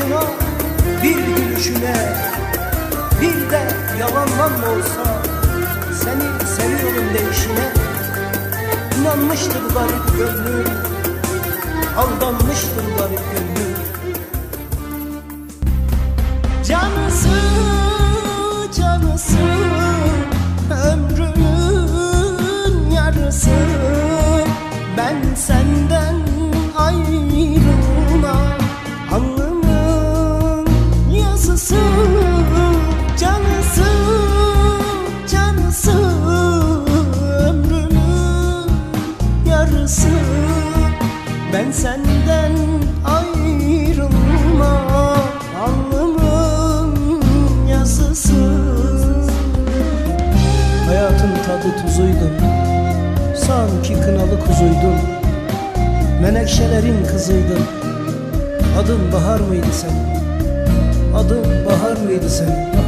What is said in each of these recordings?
Bakışına, bir gülüşüne Bir de yalandan da olsa Seni seviyorum deyişine İnanmıştır garip gönlüm Aldanmıştır garip gönlüm. Canısı canısı ömrümün yarısı. Ben senden Ben senden ayrılma. Alnımın yazısı. Hayatın tadı tuzuydun Sanki kınalı kuzuydun Menekşelerin kızıydın Adın bahar mıydı sen? Adın bahar mıydı sen?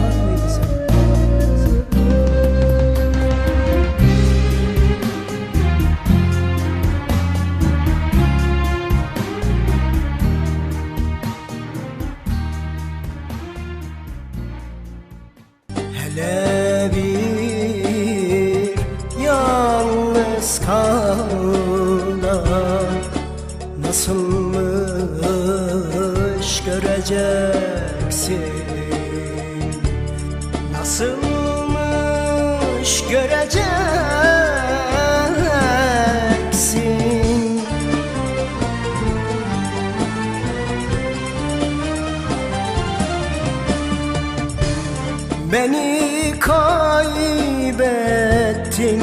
Beni kaybettin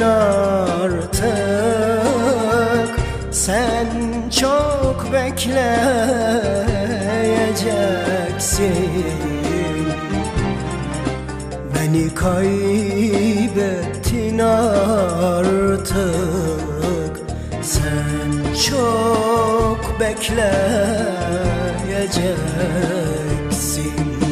artık. Sen çok bekleyeceksin. Beni kaybettin artık. Sen çok bekleyeceksin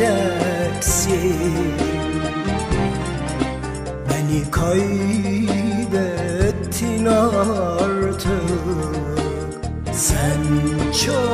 bekleyeceksin Beni kaybettin artık. Sen çok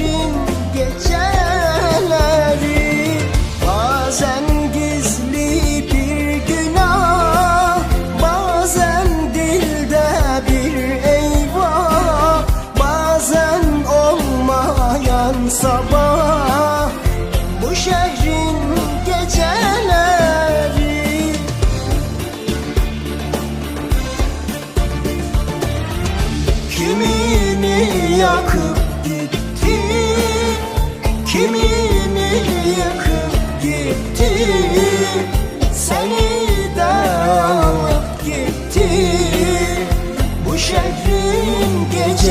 şehrin geceleri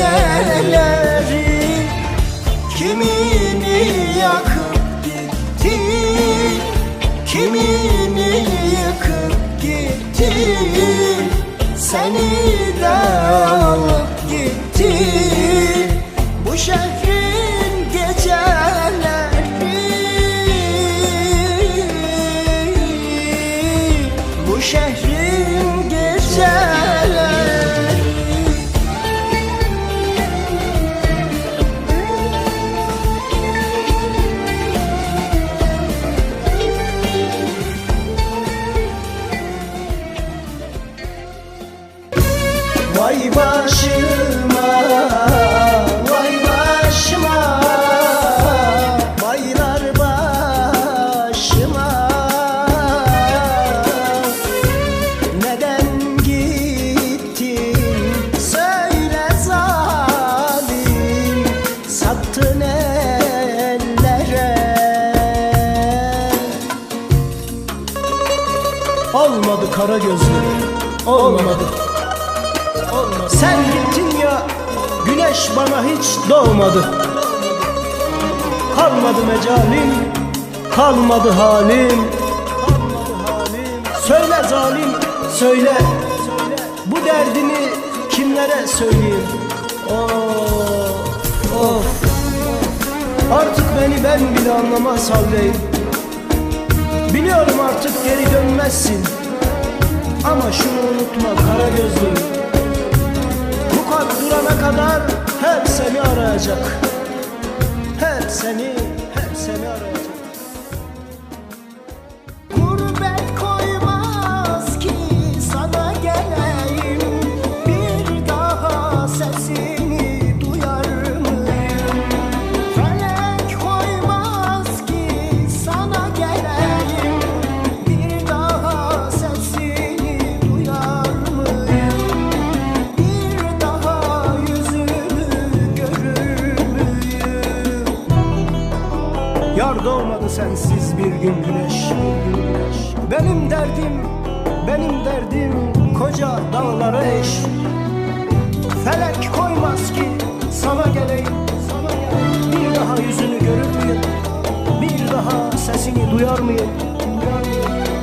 gecelerin Kimini yakıp gittin? Kimini yıkıp gittin? Seni de kara gözlü Olmadı. Olmadı. Sen gittin ya Güneş bana hiç doğmadı. Kalmadı mecalim Kalmadı halim. Söyle zalim Söyle. Bu derdini kimlere söyleyeyim? Of Of. Artık beni ben bile anlamaz haldeyim. Biliyorum artık geri dönmezsin Ama şunu unutma kara gözlüm Bu kalp durana kadar hep seni arayacak. Hep seni, hep seni arayacak Benim derdim, benim derdim koca dağlara eş Felek koymaz ki sana geleyim Bir daha yüzünü görür müyüm? Bir daha sesini duyar mıyım? Duyar mıyım?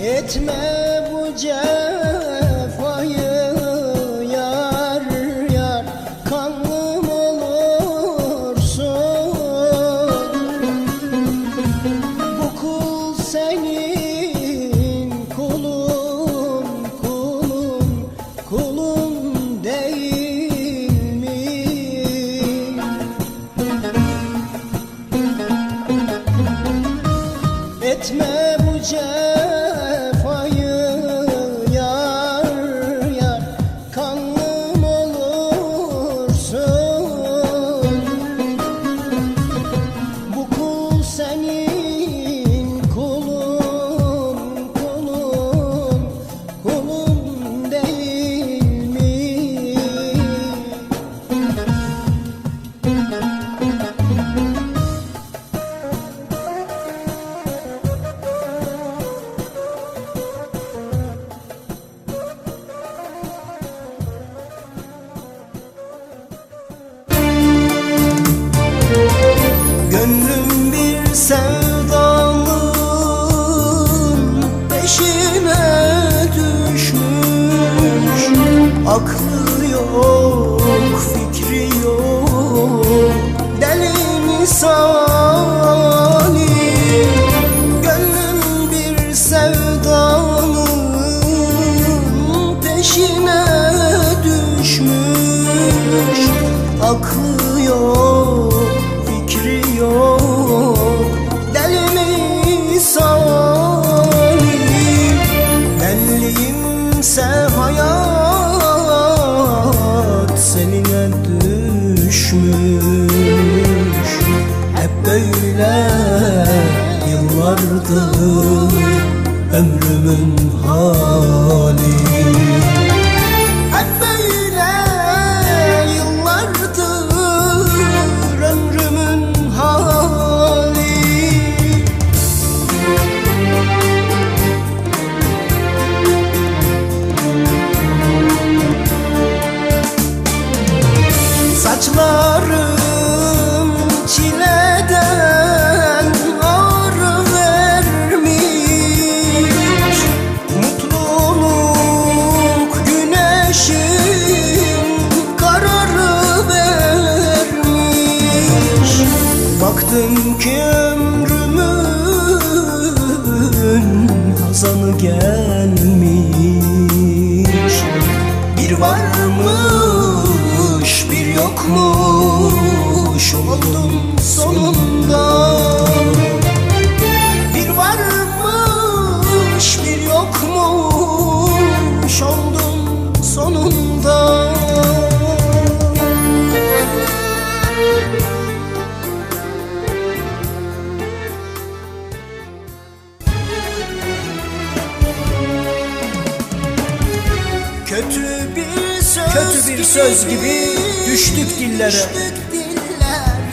Etme bu cefayı sonunda Kötü bir söz, Kötü bir söz gibi, gibi düştük dillere, düştük.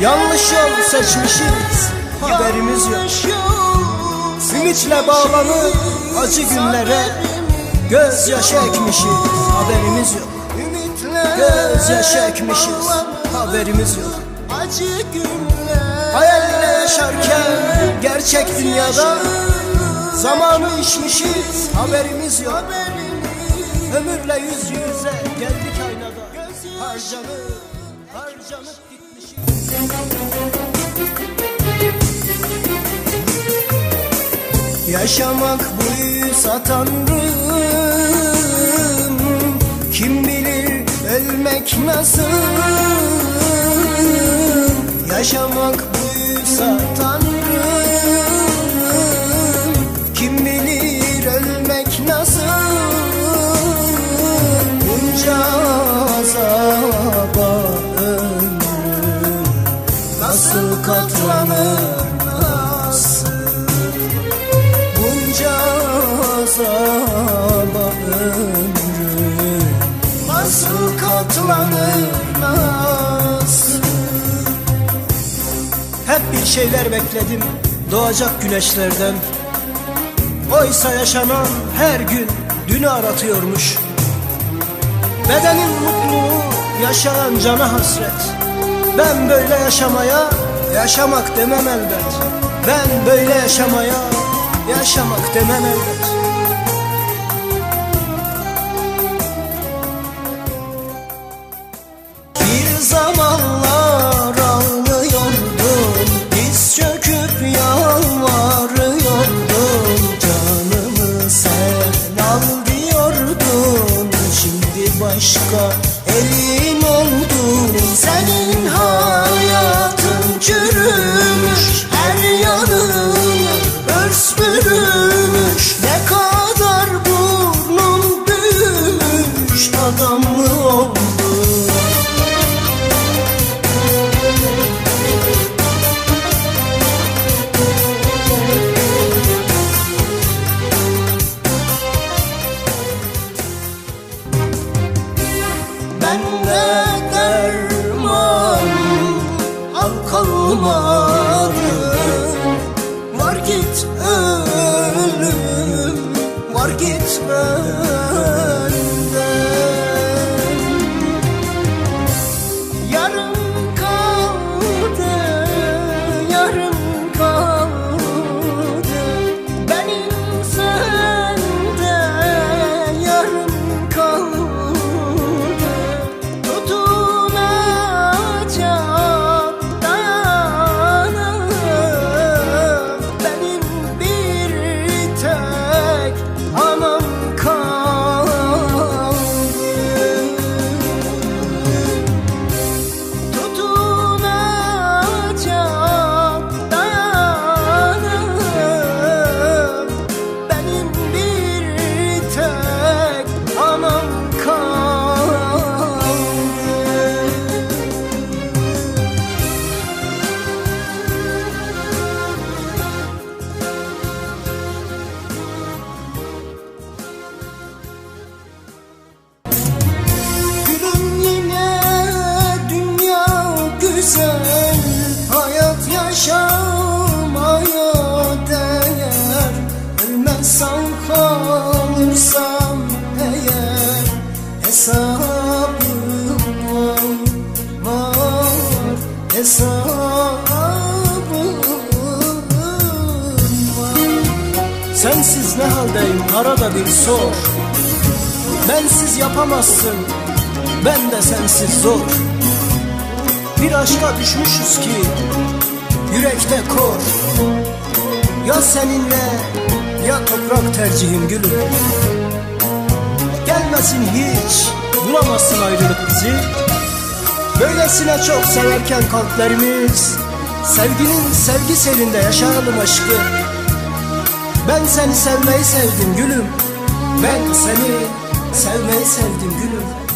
Yanlış yol seçmişiz haberimiz yok. yok. Ümitle bağlanır acı günlere Gözyaşı ekmişiz haberimiz yok. Ümitle Gözyaşı ekmişiz haberimiz yok. Acı günler Hayalle yaşarken gerçek dünyada Zamanı içmişiz haberimiz yok. Ömürle yüz yüze geldik aynada. Harcanıp harcanıp gitmişiz Yaşamak buysa tanrım Kim bilir ölmek nasıl? Yaşamak buysa tanrım Hep bir şeyler bekledim doğacak güneşlerden. Oysa yaşanan her gün dünü aratıyormuş. Bedenin mutluluğu yaşayan cana hasret. Ben böyle yaşamaya yaşamak demem elbet. Ben böyle yaşamaya yaşamak demem elbet sun. Arada bir sor. Bensiz yapamazsın Ben de sensiz zor. Bir aşka düşmüşüz ki Yürekte kor. Ya seninle Ya toprak tercihim gülüm. Gelmesin hiç Bulamazsın ayrılık bizi. Böylesine çok severken kalplerimiz. Sevginin sevgi selinde yaşayalım aşkı Ben seni sevmeyi sevdim gülüm. Ben seni sevmeyi sevdim gülüm